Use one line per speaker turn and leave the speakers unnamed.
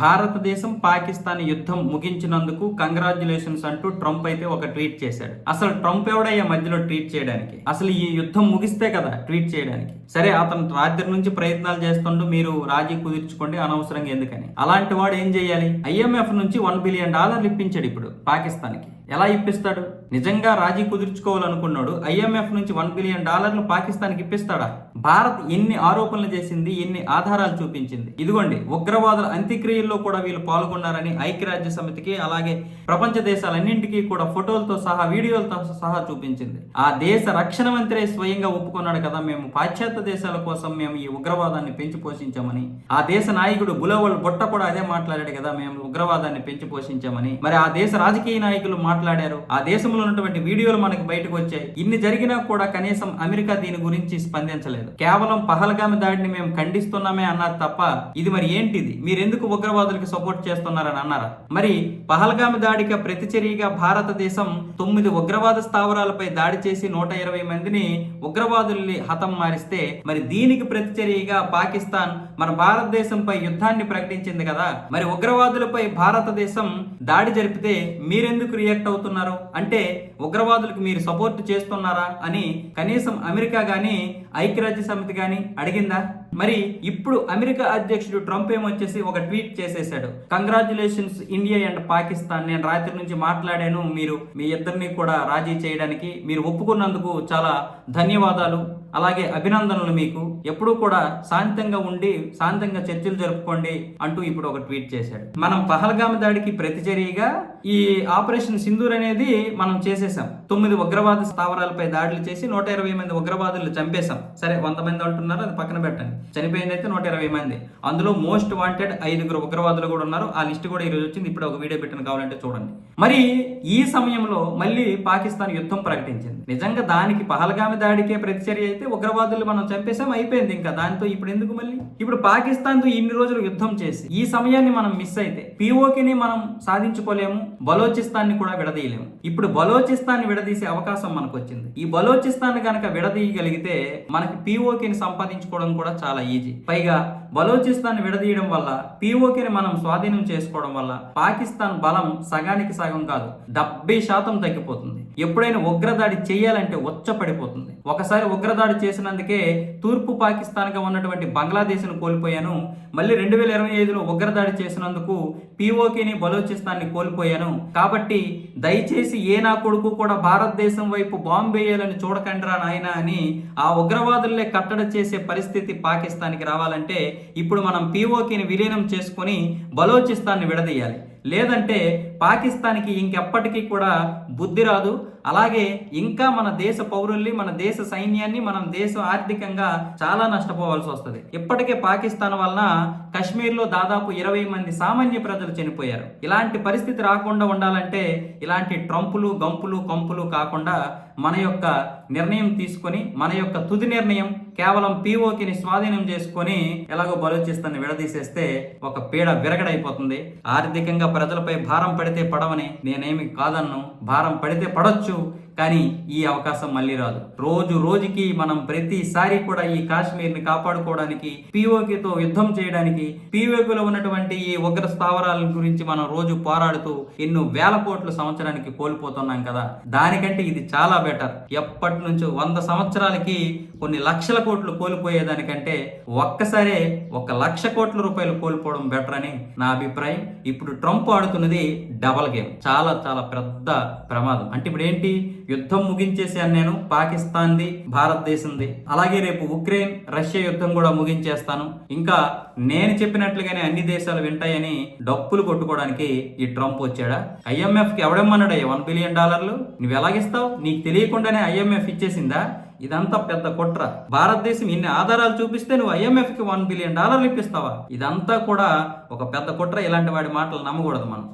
భారతదేశం పాకిస్తాన్ యుద్ధం ముగించినందుకు కంగ్రాచులేషన్స్ అంటూ ట్రంప్ అయితే ఒక ట్వీట్ చేశాడు. అసలు ట్రంప్ ఎవడయ్యా మధ్యలో ట్వీట్ చేయడానికి? అసలు ఈ యుద్ధం ముగిస్తే కదా ట్వీట్ చేయడానికి? సరే అతను రాత్రి నుంచి ప్రయత్నాలు చేస్తుండు మీరు రాజీ కుదుర్చుకోండి అనవసరంగా ఎందుకని? అలాంటి వాడు ఏం చేయాలి? ఐఎంఎఫ్ నుంచి వన్ బిలియన్ డాలర్లు ఇప్పించాడు ఇప్పుడు పాకిస్తాన్కి. ఎలా ఇప్పిస్తాడు? నిజంగా రాజీ కుదుర్చుకోవాలనుకున్నాడు. ఐఎంఎఫ్ నుంచి వన్ బిలియన్ డాలర్లు పాకిస్తాన్కి ఇప్పిస్తాడా? భారత్ ఎన్ని ఆరోపణలు చేసింది ఎన్ని ఆధారాలు చూపించింది? ఇదిగోండి ఉగ్రవాదుల అంత్యక్రియల్లో కూడా వీళ్ళు పాల్గొన్నారని ఐక్యరాజ్య సమితికి అలాగే ప్రపంచ దేశాలన్నింటికీ కూడా ఫోటోలతో సహా వీడియోలతో సహా చూపించింది. ఆ దేశ రక్షణ మంత్రి స్వయంగా ఒప్పుకున్నాడు కదా మేము పాశ్చాత్య దేశాల కోసం మేము ఈ ఉగ్రవాదాన్ని పెంచి పోషించామని. ఆ దేశ నాయకుడు బులవల్ బొట్ట కూడా అదే మాట్లాడాడు కదా మేము ఉగ్రవాదాన్ని పెంచి పోషించామని. మరి ఆ దేశ రాజకీయ నాయకులు మాట్లాడారు మాట్లాడారు. ఆ దేశంలో ఉన్నటువంటి వీడియోలు మనకి బయటకు వచ్చాయి. ఇన్ని జరిగినా కూడా కనీసం అమెరికా దీని గురించి స్పందించలేదు. కేవలం పహల్గామి దాడిని మేము ఖండిస్తున్నామే అన్నారు తప్ప ఇది మరి ఏంటిది? మీరెందుకు ఉగ్రవాదులకి సపోర్ట్ చేస్తున్నారని అన్నారా? మరి పహల్గామి దాడికి ప్రతిచర్యగా భారతదేశం తొమ్మిది ఉగ్రవాద స్థావరాలపై దాడి చేసి నూట ఇరవై మందిని ఉగ్రవాదుల్ని హతం మారిస్తే మరి దీనికి ప్రతిచర్యగా పాకిస్తాన్ మన భారతదేశంపై యుద్ధాన్ని ప్రకటించింది కదా? మరి ఉగ్రవాదులపై భారతదేశం దాడి జరిపితే మీరెందుకు రియాక్ట్ అవుతున్నారు? అంటే ఉగ్రవాదులకు మీరు సపోర్ట్ చేస్తున్నారా అని కనీసం అమెరికా గాని ఐక్యరాజ్య సమితి గాని అడిగిందా? మరి ఇప్పుడు అమెరికా అధ్యక్షుడు ట్రంప్ ఏమొచ్చేసి ఒక ట్వీట్ చేసేసాడు కంగ్రాచులేషన్స్ ఇండియా అండ్ పాకిస్తాన్ నేను రాత్రి నుంచి మాట్లాడాను. మీరు మీ ఇద్దరిని కూడా రాజీ చేయడానికి మీరు ఒప్పుకున్నందుకు చాలా ధన్యవాదాలు. అలాగే అభినందనలు మీకు. ఎప్పుడూ కూడా శాంతంగా ఉండి శాంతంగా చర్చలు జరుపుకోండి అంటూ ఇప్పుడు ఒక ట్వీట్ చేశాడు. మనం పహల్గామ దాడికి ప్రతిచర్యగా ఈ ఆపరేషన్ సింధూర్ అనేది మనం చేసేసాం. తొమ్మిది ఉగ్రవాద స్థావరాలపై దాడులు చేసి నూట ఇరవై మంది ఉగ్రవాదులు చంపేశాం. సరే వంద మంది అంటున్నారు అది పక్కన పెట్టండి. చనిపోయింది అయితే నూట ఇరవై మంది. అందులో మోస్ట్ వాంటెడ్ ఐదుగురు ఉగ్రవాదులు కూడా ఉన్నారు. ఆ లిస్ట్ కూడా ఈరోజు వచ్చింది. ఇప్పుడు ఒక వీడియో పెట్టిన కావాలంటే చూడండి. మరి ఈ సమయంలో మళ్ళీ పాకిస్తాన్ యుద్ధం ప్రకటించింది. నిజంగా దానికి పహల్గామి దాడికే ప్రతిచర్య అయితే ఉగ్రవాదులు మనం చంపేసాం అయిపోయింది ఇంకా. దాంతో ఇప్పుడు ఎందుకు మళ్ళీ? ఇప్పుడు పాకిస్తాన్తో ఇన్ని రోజులు యుద్ధం చేసి ఈ సమయాన్ని మనం మిస్ అయితే పిఓకిని మనం సాధించుకోలేము బలోచిస్తాన్ని కూడా విడదీయలేము. ఇప్పుడు బలోచిస్తాన్ని విడదీసే అవకాశం మనకు వచ్చింది ఈ బలోచిస్తాన్ని కనుక విడదీయగలిగితే మనకి పిఓకిని సంపాదించుకోవడం కూడా చాలా ఈజీ పైగా బలోచిస్తాన్ని విడదీయడం వల్ల పిఓకిని మనం స్వాధీనం చేసుకోవడం వల్ల పాకిస్తాన్ బలం సగానికి సగం కాదు డెబ్బై శాతం తగ్గిపోతుంది. ఎప్పుడైనా ఉగ్రదాడి చేయాలంటే ఉచ్చ పడిపోతుంది ఒకసారి ఉగ్రదాడి చేసినందుకే తూర్పు పాకిస్తాన్గా ఉన్నటువంటి బంగ్లాదేశ్ను కోల్పోయాను. మళ్ళీ రెండు వేల ఇరవై ఐదులో ఉగ్రదాడి చేసినందుకు పిఓకేని బలోచిస్తాన్ని కోల్పోయాను. కాబట్టి దయచేసి ఏ నా కొడుకు కూడా భారతదేశం వైపు బాంబు వేయాలని చూడకండిరా నాయన అని ఆ ఉగ్రవాదులే కట్టడ చేసే పరిస్థితి పాకిస్తాన్కి రావాలంటే ఇప్పుడు మనం పిఓకేని విలీనం చేసుకొని బలోచిస్తాన్ని విడదీయాలి. లేదంటే పాకిస్తాన్కి ఇంకెప్పటికీ కూడా బుద్ధి రాదు. అలాగే ఇంకా మన దేశ పౌరుల్ని మన దేశ సైన్యాన్ని మనం దేశం ఆర్థికంగా చాలా నష్టపోవాల్సి వస్తుంది. ఇప్పటికే పాకిస్తాన్ వలన కశ్మీర్లో దాదాపు ఇరవై మంది సామాన్య ప్రజలు చనిపోయారు. ఇలాంటి పరిస్థితి రాకుండా ఉండాలంటే ఇలాంటి ట్రంపులు గంపులు కంపులు కాకుండా మన యొక్క నిర్ణయం తీసుకొని మన యొక్క తుది నిర్ణయం కేవలం పీఓకిని స్వాధీనం చేసుకొని ఎలాగో బలోచిస్తాన్ని విడదీసేస్తే ఒక పీడ విరగడైపోతుంది. ఆర్థికంగా ప్రజలపై భారం పడి పడితే పడవని నేనేమి కాదన్ను భారం పడితే పడొచ్చు కానీ ఈ అవకాశం మళ్ళీ రాదు. రోజు రోజుకి మనం ప్రతిసారి కూడా ఈ కాశ్మీర్ని కాపాడుకోవడానికి పీఓకేతో యుద్ధం చేయడానికి పిఓకిలో ఉన్నటువంటి ఈ ఉగ్ర స్థావరాల గురించి మనం రోజు పోరాడుతూ ఎన్నో వేల కోట్ల సంవత్సరానికి కోల్పోతున్నాం కదా. దానికంటే ఇది చాలా బెటర్. ఎప్పటి నుంచో వంద సంవత్సరాలకి కొన్ని లక్షల కోట్లు కోల్పోయేదానికంటే ఒక్కసారే ఒక లక్ష కోట్ల రూపాయలు కోల్పోవడం బెటర్ అని నా అభిప్రాయం. ఇప్పుడు ట్రంప్ ఆడుతున్నది డబల్ గేమ్. చాలా చాలా పెద్ద ప్రమాదం. అంటే ఇప్పుడు ఏంటి? యుద్ధం ముగించేసాను నేను పాకిస్తాన్ది భారతదేశంది. అలాగే రేపు ఉక్రెయిన్ రష్యా యుద్ధం కూడా ముగించేస్తాను. ఇంకా నేను చెప్పినట్లుగానే అన్ని దేశాలు వింటాయని డప్పులు కొట్టుకోవడానికి ఈ ట్రంప్ వచ్చాడా? ఐఎంఎఫ్కి ఎవడమ్మన్నాడయ్యా వన్ బిలియన్ డాలర్లు? నువ్వు ఎలాగిస్తావు? నీకు తెలియకుండానే ఐఎంఎఫ్ ఇచ్చేసిందా? ఇదంతా పెద్ద కుట్ర. భారతదేశం ఇన్ని ఆధారాలు చూపిస్తే నువ్వు ఐఎంఎఫ్కి వన్ బిలియన్ డాలర్లు ఇప్పిస్తావా? ఇదంతా కూడా ఒక పెద్ద కుట్ర. ఇలాంటి వాడి మాటలు నమ్మకూడదు మనం.